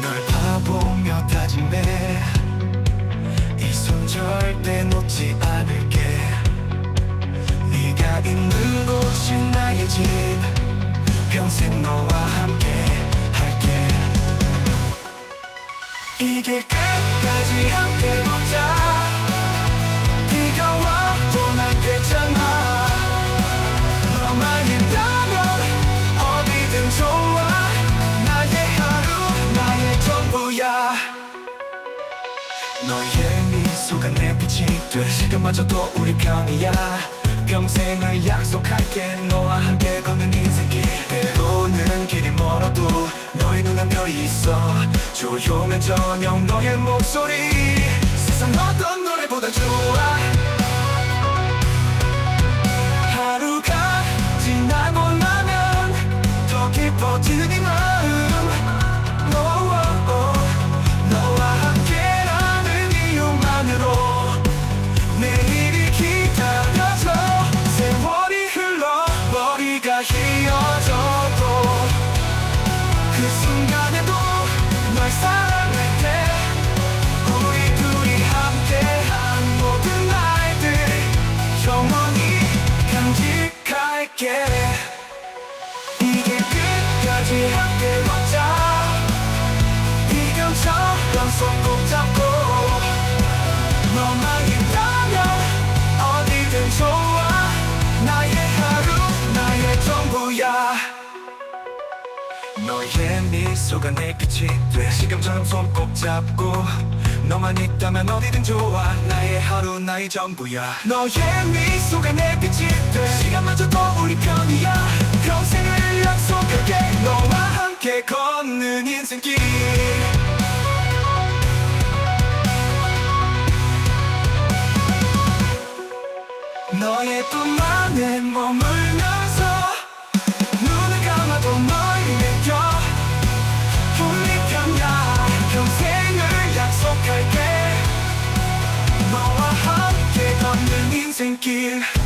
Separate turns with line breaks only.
널 바보며 다짐해 이 손 절대 놓지 않을게. 네가 있는 곳이 나의 집. 평생 너와 함께 이길 끝까지 함께 걷자. 비가 와도 난 괜찮아. 너만 있다면 어디든 좋아. 나의 하루 나의 전부야. 너의 미소가 내 빛이 돼 지금마저도 우리 편이야. 평생을 약속할게. 너와 함께 걷는 인생길 때로는 길이 멀어도 너의 별이 있어 조용한 저녁 너의 목소리. 세상 어떤 노래보다 좋아. 하루가 지나고 나면 더 깊어지는 이 마음. Oh, oh, oh. 너와 함께라는 이유만으로 내일이 기다려져 세월이 흘러 머리가 휘어져도 그 순간에 이 함께한 모든 날들 영원히 간직할게. 이길 끝까지 함께 걷자. 이경처럼 손꼭 잡고 너의 미소가 내 빛이 돼. 지금처럼 손 꼭 잡고 너만 있다면 어디든 좋아. 나의 하루 나의 전부야. 너의 미소가 내 빛이 돼. 시간마저도 우리 편이야. 평생을 약속할게 너와 함께 걷는 인생길. 너의 꿈 안에 머물면서 눈을 감아도 널 약